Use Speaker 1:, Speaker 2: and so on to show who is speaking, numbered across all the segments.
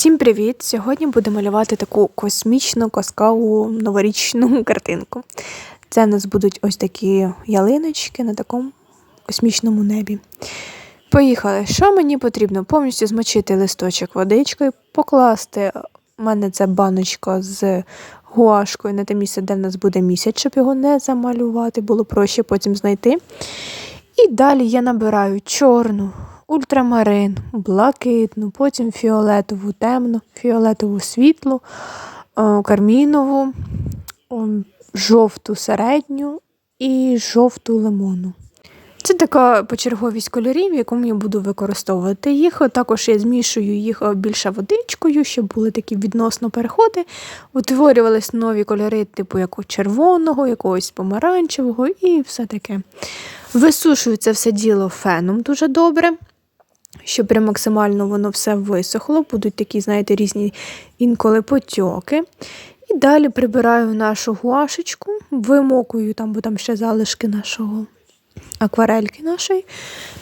Speaker 1: Всім привіт! Сьогодні буду малювати таку космічну казкову новорічну картинку. Це у нас будуть ось такі ялиночки на такому космічному небі. Поїхали. Що мені потрібно? Повністю змочити листочок водичкою, покласти. У мене це баночка з гуашкою на те місце, де в нас буде місяць, щоб його не замалювати, було проще потім знайти. І далі я набираю чорну, ультрамарин, блакитну, потім фіолетову, темну, фіолетову світлу, кармінову, жовту середню і жовту лимонну. Це така почерговість кольорів, яку я буду використовувати їх. Також я змішую їх е, більше водичкою, щоб були такі відносно переходи. Утворювались нові кольори, типу якого червоного, якогось помаранчевого і все таке. Висушую це все діло феном дуже добре, щоб прям максимально воно все висохло. Будуть такі, знаєте, різні інколи потьоки. І далі прибираю нашу гуашечку, вимокую там, бо там ще залишки нашого акварельки нашої,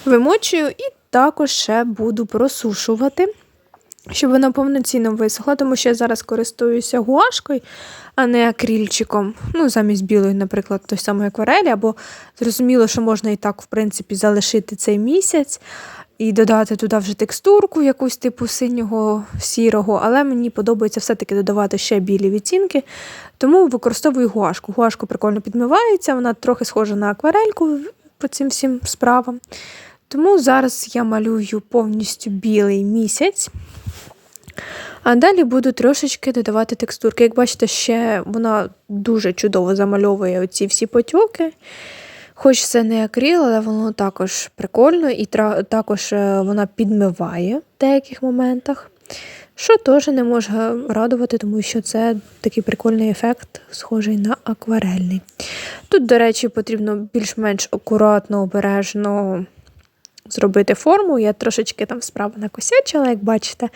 Speaker 1: вимочую і також ще буду просушувати, щоб вона повноцінно висохла, тому що я зараз користуюся гуашкою, а не акрильчиком. Ну, замість білої, наприклад, той самої акварелі, або зрозуміло, що можна і так, в принципі, залишити цей місяць. І додати туди вже текстурку, якусь типу синього, сірого, але мені подобається все-таки додавати ще білі відтінки, тому використовую гуашку. Гуашку прикольно підмивається, вона трохи схожа на акварельку по цим всім справам. Тому зараз я малюю повністю білий місяць. А далі буду трошечки додавати текстурки. Як бачите, ще вона дуже чудово замальовує оці всі потьоки. Хоч це не акрил, але воно також прикольно і також е, вона підмиває в деяких моментах. Що теж не може радувати, тому що це такий прикольний ефект, схожий на акварельний. Тут, до речі, потрібно більш-менш акуратно, обережно зробити форму. Я трошечки там справа накосячила, як бачите.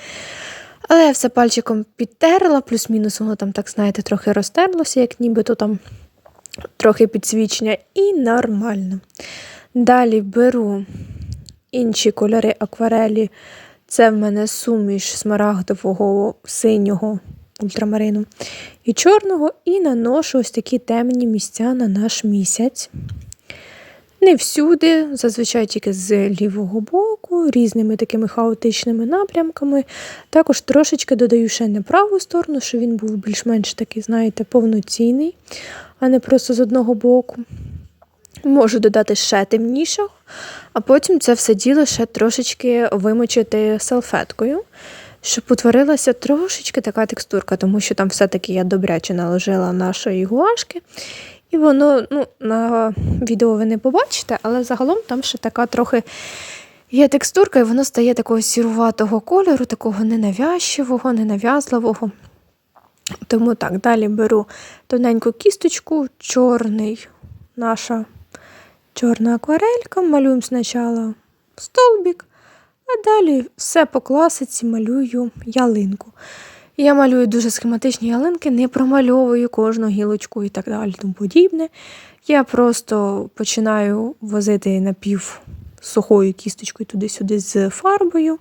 Speaker 1: Але я все пальчиком підтерла, плюс-мінус воно там, так знаєте, трохи розтерлося, як нібито там трохи підсвічення, і нормально. Далі беру інші кольори акварелі. Це в мене суміш смарагдового синього ультрамарину і чорного, і наношу ось такі темні місця на наш місяць. Не всюди, зазвичай тільки з лівого боку, різними такими хаотичними напрямками. Також трошечки додаю ще на праву сторону, щоб він був більш-менш такий, знаєте, повноцінний, а не просто з одного боку. Можу додати ще темнішого, а потім це все діло ще трошечки вимочити салфеткою, щоб утворилася трошечки така текстурка, тому що там все-таки я добряче наложила нашої гуашки. І воно, ну, на відео ви не побачите, але загалом там ще така трохи є текстурка, і воно стає такого сіруватого кольору, такого ненавязчивого, ненав'язливого. Тому так, далі беру тоненьку кісточку, чорний наша чорна акварелька, малюємо спочатку столбик, а далі все по класиці малюю ялинку. Я малюю дуже схематичні ялинки, не промальовую кожну гілочку і так далі. тому подібне. Я просто починаю возити напів сухою кісточкою туди-сюди з фарбою.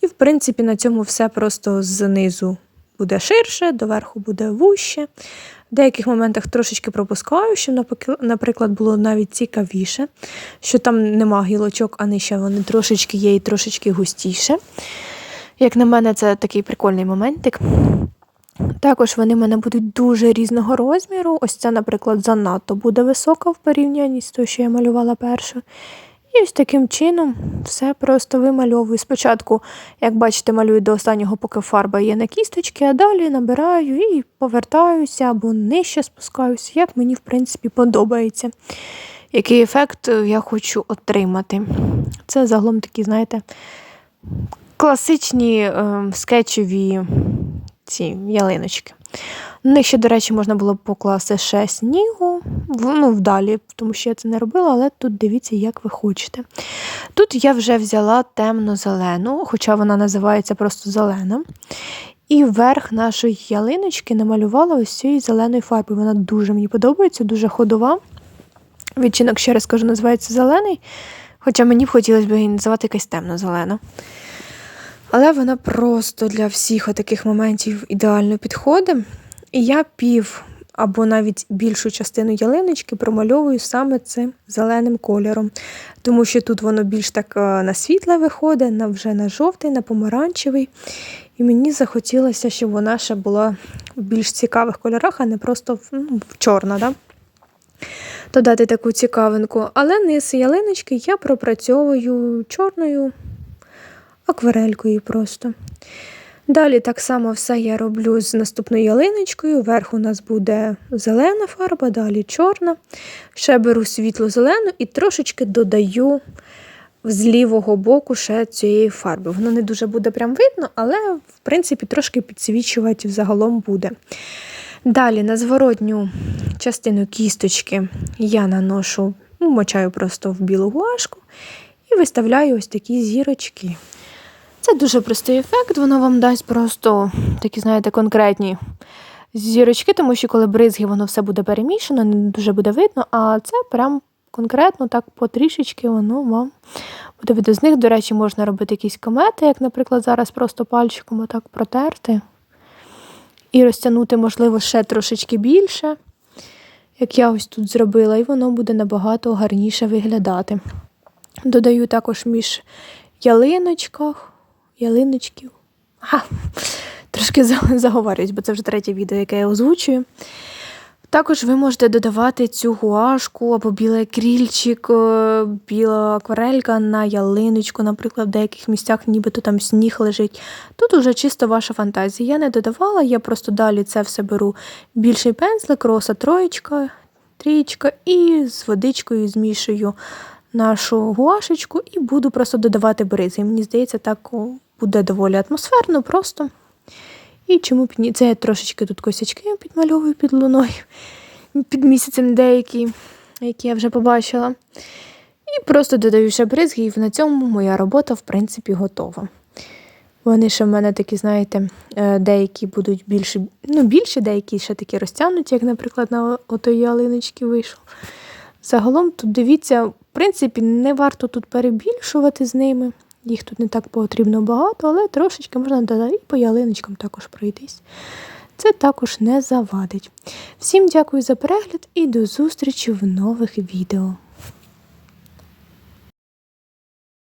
Speaker 1: І, в принципі, на цьому все просто знизу буде ширше, доверху буде вуще. В деяких моментах трошечки пропускаю, щоб, наприклад, було навіть цікавіше, що там нема гілочок, а ще вони трошечки є і трошечки густіше. Як на мене, це такий прикольний моментик. Також вони в мене будуть дуже різного розміру. Ось це, наприклад, занадто буде висока в порівнянні з тою, що я малювала першу. І ось таким чином все просто вимальовую. Спочатку, як бачите, малюю до останнього, поки фарба є на кісточки, а далі набираю і повертаюся або нижче спускаюся, як мені, в принципі, подобається. Який ефект я хочу отримати. Це загалом такі, знаєте, класичні е, скетчеві ці ялиночки. На них ще, до речі, можна було б покласти ще снігу, ну, вдалі, тому що я це не робила, але тут дивіться, як ви хочете. Тут я вже взяла темно-зелену, хоча вона називається просто зелена. І верх нашої ялиночки намалювала ось цією зеленою фарбою. Вона дуже мені подобається, дуже ходова. Відчинок, ще раз кажу, називається зелений. Хоча мені б хотілося б її називати якась темно-зелена. Але вона просто для всіх таких моментів ідеально підходить. І я пів або навіть більшу частину ялиночки промальовую саме цим зеленим кольором. Тому що тут воно більш так е, на світле виходить, на вже на жовтий, на помаранчевий. І мені захотілося, щоб вона ще була в більш цікавих кольорах, а не просто в, ну, чорна. Да? Додати таку цікавинку. Але низ ялиночки я пропрацьовую чорною акварелькою просто. Далі так само все я роблю з наступною ялиночкою. Вверх у нас буде зелена фарба, далі чорна. Ще беру світло-зелену і трошечки додаю з лівого боку ще цієї фарби. Воно не дуже буде прям видно, але, в принципі, трошки підсвічувати взагалом буде. Далі на зворотню частину кісточки я наношу, ну, мочаю просто в білу гуашку і виставляю ось такі зірочки. Це дуже простий ефект, воно вам дасть просто такі, знаєте, конкретні зірочки, тому що коли бризги, воно все буде перемішано, не дуже буде видно, а це прям конкретно так потрішечки воно вам буде видно. З них, до речі, можна робити якісь комети, як, наприклад, зараз просто пальчиком отак протерти. І розтягнути, можливо, ще трошечки більше, як я ось тут зробила, і воно буде набагато гарніше виглядати. Додаю також між ялиночках, ялиночків. Ага, трошки заговорююсь, бо це вже третє відео, яке я озвучую. Також ви можете додавати цю гуашку або білий крільчик, е, біла акварелька на ялиночку, наприклад, в деяких місцях нібито там сніг лежить. Тут уже чисто ваша фантазія. Я не додавала, я просто далі це все беру більший пензлик, роса троєчка, трієчка, і з водичкою змішую нашу гуашечку і буду просто додавати бризи. Мені здається, так буде доволі атмосферно, просто. І чому б ні? Це я трошечки тут косячки підмальовую під луною, під місяцем деякі, які я вже побачила. І просто додаю ще бризги, і на цьому моя робота, в принципі, готова. Вони ще в мене такі, знаєте, е, деякі будуть більше, ну, більше, деякі ще такі розтягнуті, як, наприклад, на отої ялиночки вийшов. Загалом тут дивіться, в принципі, не варто тут перебільшувати з ними. Їх тут не так потрібно багато, але трошечки можна і по ялиночкам також пройтись. Це також не завадить. Всім дякую за перегляд і до зустрічі в нових відео.